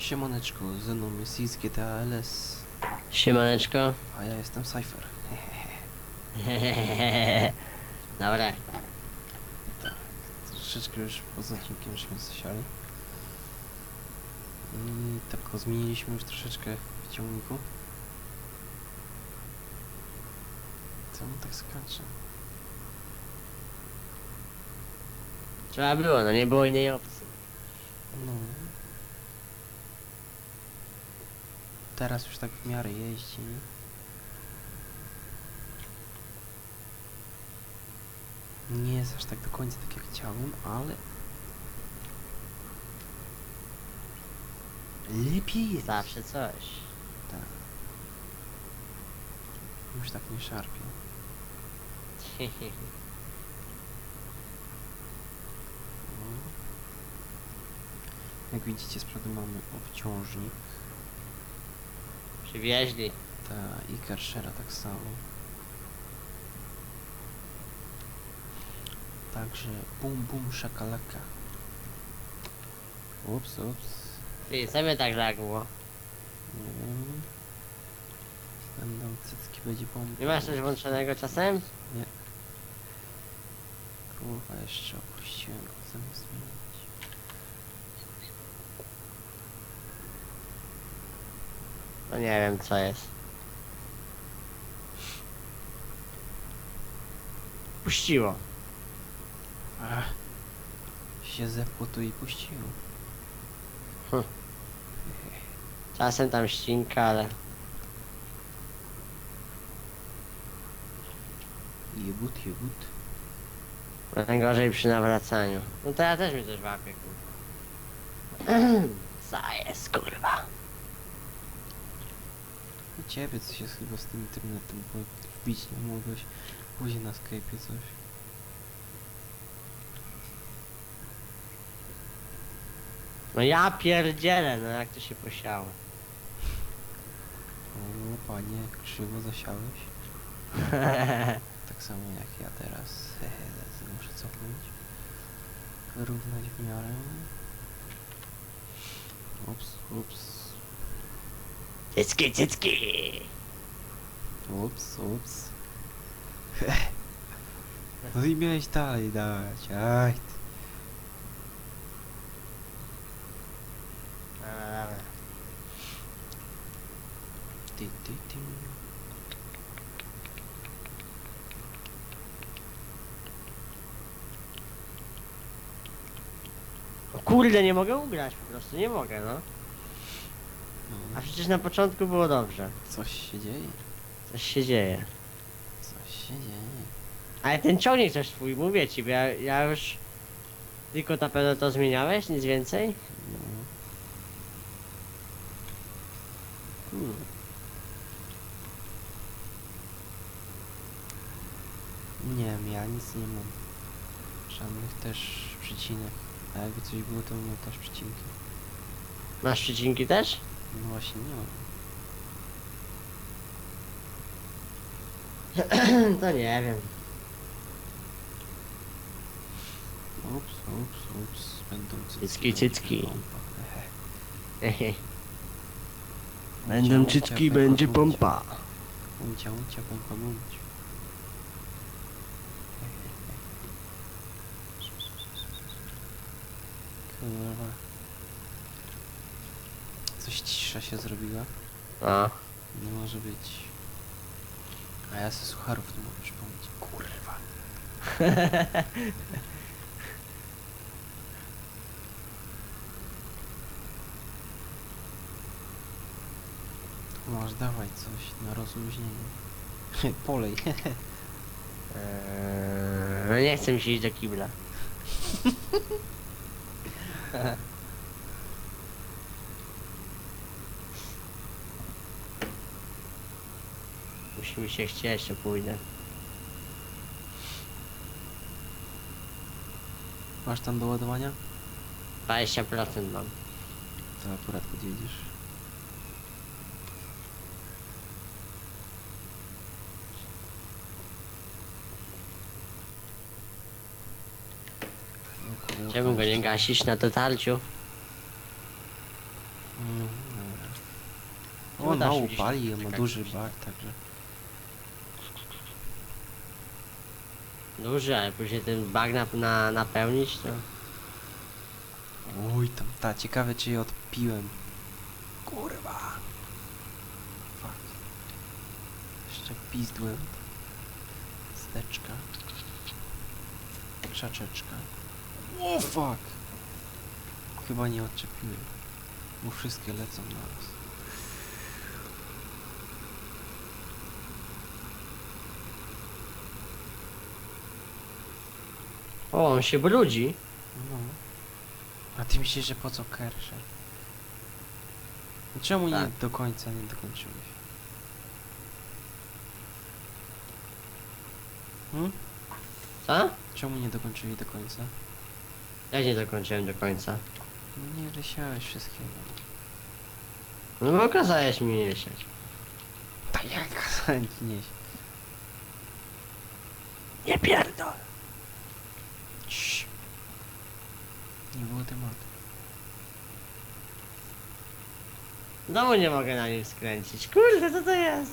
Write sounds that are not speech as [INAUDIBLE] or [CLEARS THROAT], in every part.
Siemaneczko, ze mną jest Iz GTA LS, Siemaneczko. a ja jestem Cypher. [LAUGHS] Dobra. Troszeczkę już poza odcinkiem żeśmy zasiali. I tak go zmieniliśmy już troszeczkę w ciągniku. Co on tak skacze? Trzeba było, no nie było innej opcji. No. Teraz już tak w miarę jeździ. Nie jest aż tak do końca tak jak chciałem, ale... Lepiej jest. Zawsze coś. Tak. Już tak nie szarpie. [LAUGHS] Jak widzicie z przodu mamy obciążnik. Przywieźli. Ta i Kershera tak samo. Także bum bum szakalaka. Ups, ups. Ty, sobie tak żagło. Nie wiem. Będą cycki, będzie pompa. Nie masz coś włączonego czasem? Kurwa, jeszcze opuściłem go zamiast zmienić. No nie wiem co jest. Puściło. Ach, się zepło tu i puściło. Czasem tam ścinka, ale... Jebut, jebut. Najgorzej przy nawracaniu. No to ja też mi coś łapię, kurwa. [CLEARS THROAT] Co jest, kurwa? U ciebie coś jest chyba z tym internetem, bo wbić nie mogłeś. Później na Skype'ie coś. No ja pierdzielę, no jak to się posiało. O panie, krzywo zasiałeś. [LAUGHS] Tak samo jak ja teraz. Hehe, muszę cofnąć. Wyrównać w miarę. Ups, ups. Cycki, cycki! Ups, ups. [LAUGHS] No i miałeś dalej dać. Aj. ty. Dobra, dobra. Ty, ty, ty. O kurde, nie mogę ugrać po prostu, nie mogę, no. A przecież na początku było dobrze. coś się dzieje. Coś się dzieje. Coś się dzieje. Ale ten ciągnik też twój, mówię ci, bo ja, ja już... Tylko na pewno to zmieniałeś, nic więcej? No. Kurde. Nie wiem, ja nic nie mam. Żadnych też przycinek. A jakby coś było, to miał też przycinki. Masz przycinki też? No właśnie nie mam. [CLEARS THROAT] to nie wiem. Ups, ups, ups. Będą Cycki, cycki. Pompa. [LAUGHS] Ehe. Hehe. Uncia, uncia, pęka, uncia. Uncia, uncia, pompa, bądź. Kurwa. Coś cisza się zrobiła. No. Nie może być. A ja ze sucharów nie mogę przypomnieć. Kurwa. [LAUGHS] Masz dawaj coś na rozluźnienie. [LAUGHS] Polej. Eee, no nie chcę mi się iść do kibla. [LAUGHS] mi się chcieć, to pójdę. Masz tam do ładowania? 20% mam. To akurat podjedziesz. No Czemu go nie jeszcze- gasisz na dotarciu? No, dobra. On mało 80 pali, ma taka duży bar, także... Duży, ale później ten bag na, na, napełnić to... Uj, tam, ta, ciekawe czy je odpiłem. Kurwa! Fuck. Jeszcze pizdłem. Steczka. Krzaczeczka. O fuck! Chyba nie odczepiłem. Bo wszystkie lecą na raz. O, on się brudzi. No. A ty myślisz, że po co Kersher? Czemu nie Tak. do końca nie dokończyłeś? Hmm? Co? Czemu nie dokończyli do końca? Ja nie dokończyłem do końca. No nie lesiałeś wszystkiego. No bo kazałeś mi jesieć. Tak jak kazałem ci nieść. Nie pierdol. Nie było tematu. Znowu nie mogę na nim skręcić. Kurde, co to jest?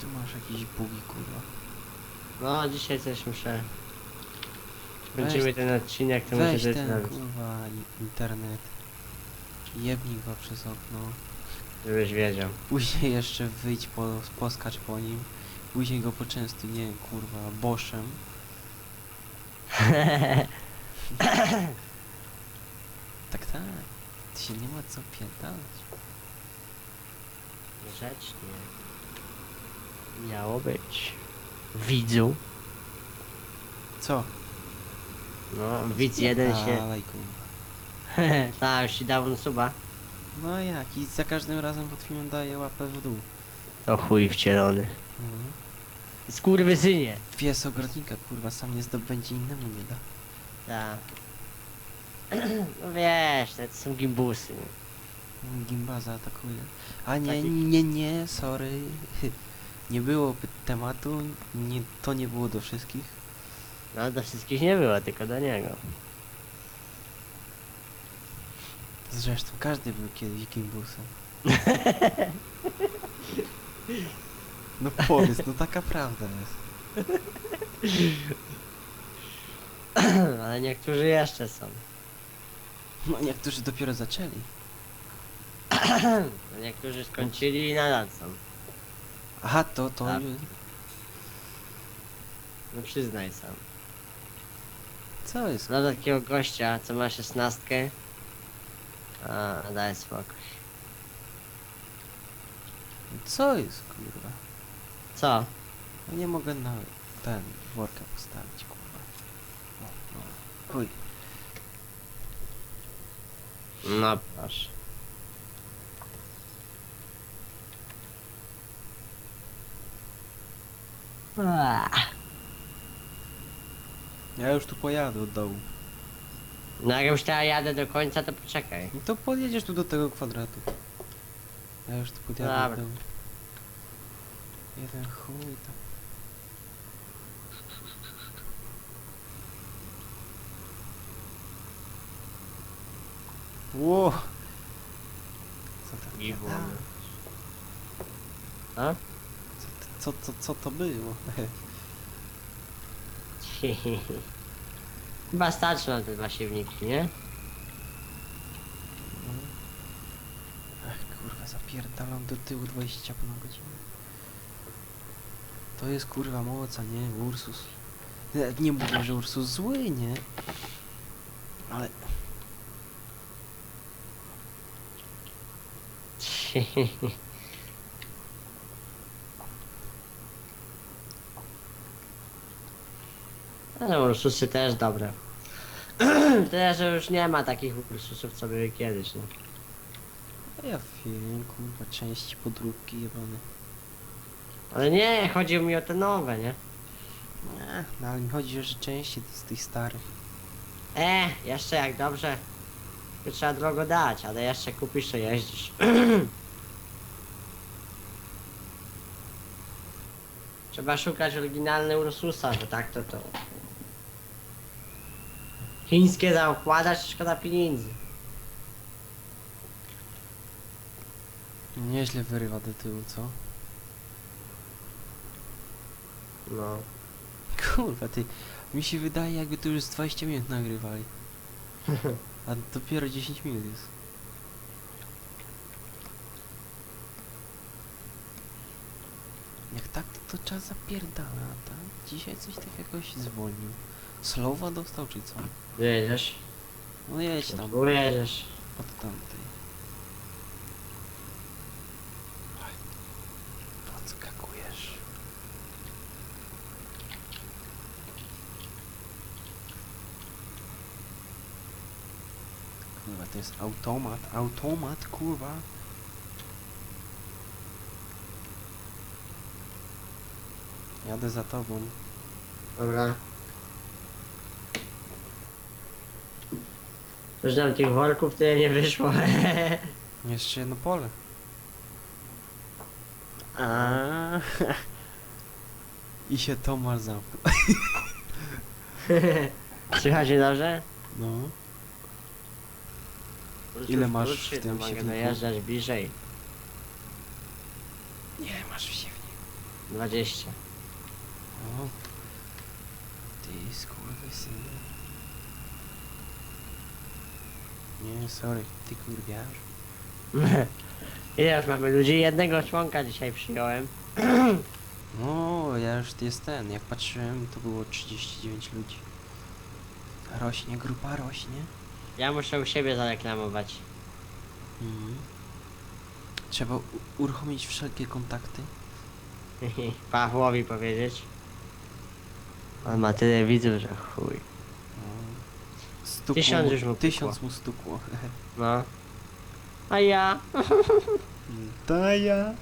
Ty masz jakieś bugi, kurwa. No, dzisiaj coś muszę... Weź- Kończymy ten odcinek, to muszę Weź coś ten, zrobić. kurwa, i- internet. Jebnij go przez okno. Żebyś wiedział. Później jeszcze wyjdź, po, poskacz po nim. Później go poczęstuj, nie wiem, kurwa, boszem. [LAUGHS] [COUGHS] Tak, tak. Ty się nie ma co pierdalać. Grzecznie. Miało być. Widzu. Co? No, widz jeden się... Dalej, kurwa. [LAUGHS] Tak, już ci dał suba. No jak? I za każdym razem pod filmem daję łapę w dół. To chuj wcielony. Mhm. Skurwysynie. Pies ogrodnika, kurwa, sam nie zdobędzie innemu nie da. Tak. No wiesz, to są gimbusy. Gimba zaatakuje. A nie, Taki- nie, nie, sorry. Nie było py- tematu, nie, to nie było do wszystkich. No do wszystkich nie było, tylko do niego. Zresztą każdy był kiedyś gimbusem. [LAUGHS] No powiedz, no taka prawda jest. [LAUGHS] [CLEARS THROAT] Ale niektórzy jeszcze są. No niektórzy dopiero zaczęli. [CLEARS THROAT] Niektórzy skończyli i nadal są. Aha, to, to... Tak. No przyznaj sam. Co jest? Dla takiego gościa, co ma szesnastkę. A, daj spokój. Co jest, kurwa? Co? No nie mogę na ten worka postawić. No proszę. Ah. Ja już tu pojadę od dołu. No jak już teraz jadę do końca, to poczekaj. No to podjedziesz tu do tego kwadratu. Ja już tu podjadę Dobra. od dołu. Jeden chuj tam. Ło! Co to gada? A? Co, to- co, co, co to było? [LAUGHS] Chyba starczy na te dwa siewniki, nie? Ach kurwa, zapierdalam do tyłu 20 na godzinę. To jest kurwa moc, a nie Ursus. Nie, nie mówię, że Ursus zły, nie? Ale [LAUGHS] Ale ursusy też dobre. [CLEARS THROAT] Tyle, że już nie ma takich ursusów, co były kiedyś, no. ja wiem, kurwa, części podróbki jebane. Ale nie, chodziło mi o te nowe, nie? Nie, no ale mi chodzi, że części z tych starych. E, jeszcze jak dobrze. To trzeba drogo dać, ale jeszcze kupisz, to jeździsz. [CLEARS THROAT] Trzeba szukać oryginalne Ursusa, że tak to to. Chińskie zaokładać, szkoda pieniędzy. Nieźle wyrywa do tyłu, co? No. Kurwa, ty. Mi się wydaje, jakby tu już z 20 minut nagrywali. [LAUGHS] A dopiero 10 minut jest. Jak tak, to, to czas zapierdala, tak? Dzisiaj coś tak jakoś zwolnił. Slowa dostał, czy co? Jedziesz? No jedź tam, Tu jedziesz. od tamtej. Podskakujesz. Kurwa, to jest automat, automat, kurwa. Jadę za tobą. Dobra. Już nam tych worków tyle nie wyszło. [LAUGHS] Jeszcze jedno pole. A. I się Tomasz zamknął. [LAUGHS] Słychać mnie dobrze? No. Wróć, Ile wróć, masz wróć, w tym Mogę siewniku? dojeżdżać bliżej. Nie, masz w siewniku. 20. O. Skurwysyny. Nie, sorry, ty kurwiarz. [LAUGHS] Ile już mamy ludzi? Jednego członka dzisiaj przyjąłem. [CLEARS THROAT] No, ja już jest ten, jak patrzyłem, to było 39 ludzi. Rośnie, grupa rośnie. Ja muszę u siebie zareklamować. Mhm. Trzeba u- uruchomić wszelkie kontakty. [LAUGHS] Pawłowi powiedzieć. On ma tyle widzów, że chuj. Stukło Tysiąc mu, już mu Tysiąc mu stukło. [LAUGHS] No. A ja? [LAUGHS] Daja.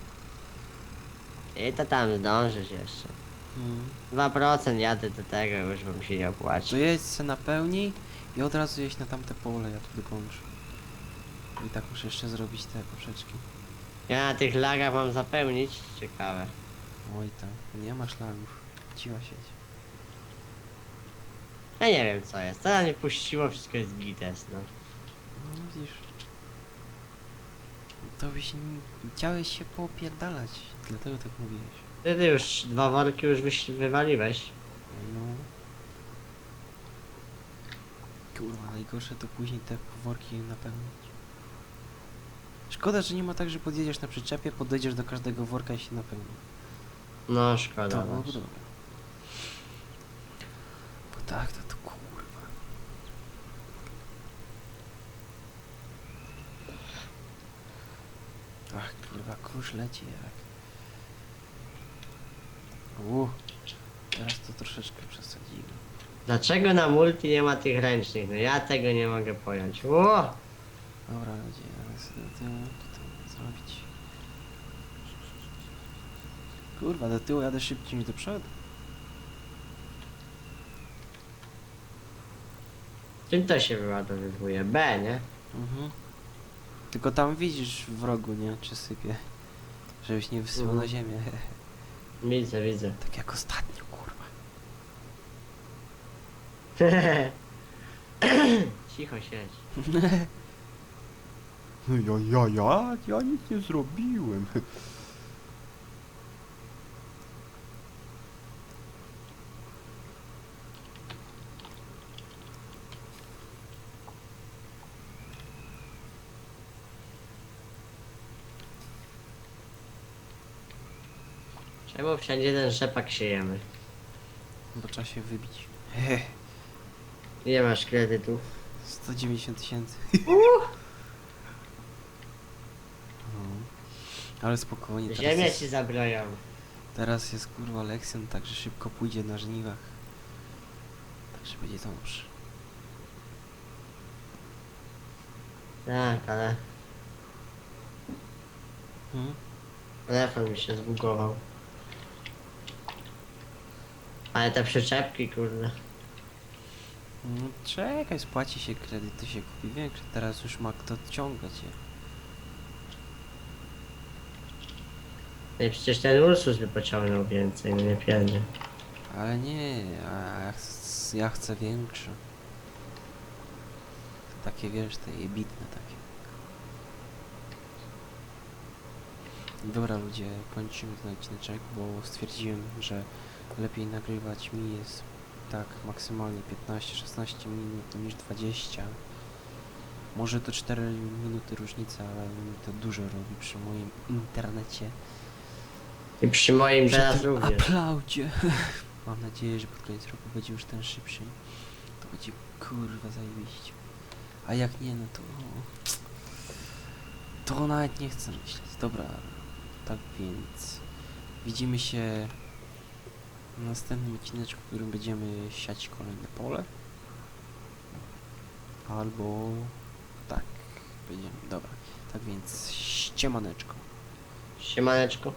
I to tam zdążysz jeszcze. Hmm. 2% jadę do tego, już bym się nie To opłacił. jedź se na pełni i od razu jeść na tamte pole, ja tu dokończę. I tak muszę jeszcze zrobić te poprzeczki. Ja na tych lagach mam zapełnić? Ciekawe. Oj tam, nie masz lagów. Ciła sieć. Ja nie wiem co jest. Teraz mnie puściło, wszystko jest gites, no. No widzisz. To byś nie... chciałeś się poopierdalać, dlatego tak mówiłeś. Ty już dwa worki już wyś, wywaliłeś. No. Kurwa, najgorsze to później te worki napełnić. Szkoda, że nie ma tak, że podjedziesz na przyczepie, podejdziesz do każdego worka i się napełni. No szkoda. To byłoby właśnie. dobre. Bo tak, to to kurwa. Ach, kurwa, kurz leci jak. U, teraz to troszeczkę przesadzili. Dlaczego na multi nie ma tych ręcznych? No ja tego nie mogę pojąć. Ło! Dobra, ludzie, ale sobie to zrobić? Kurwa, do tyłu jadę szybciej niż do przodu. Czym to się wyładowywuje? B, nie? Mhm. Tylko tam widzisz w rogu, nie? Czy sypie. Żebyś nie wysyłał Mhm. na ziemię. [LAUGHS] Widzę, widzę. tak jak ostatnio, kurwa. [LAUGHS] Cicho siedź. [LAUGHS] Ja, ja, ja, ja nic nie zrobiłem. Czemu wszędzie ten rzepak siejemy? Bo trzeba się wybić. [LAUGHS] Ile masz kredytu? 190 tysięcy. [LAUGHS] No. Ale spokojnie, teraz Ziemię jest, ci zabroją. teraz jest kurwa Lexion, także szybko pójdzie na żniwach. Także będzie dobrze. Tak, ale Hmm? telefon mi się zbugował. Ale te przyczepki, kurde. No, czekaj, spłaci się kredyt, to się kupi większy. Teraz już ma kto odciągać je. No i przecież ten Ursus by pociągnął więcej, no nie pierdnie. Ale nie, a ja, ch- ja chcę większe. Takie wiesz, te jebitne takie. Dobra ludzie, kończymy ten odcineczek, bo stwierdziłem, że lepiej nagrywać mi jest tak maksymalnie 15-16 minut niż 20. Może to 4 minuty różnica, ale mi to dużo robi przy moim internecie. I przy moim teraz również. aplaudzie. [LAUGHS] Mam nadzieję, że pod koniec roku będzie już ten szybszy. To będzie kurwa zajebiście. A jak nie, no to... To nawet nie chcę myśleć. Dobra, tak więc... Widzimy się następnym odcineczku, w którym będziemy siać kolejne pole. Albo... Tak, będziemy. Dobra, tak więc ściemaneczko. Siemaneczko.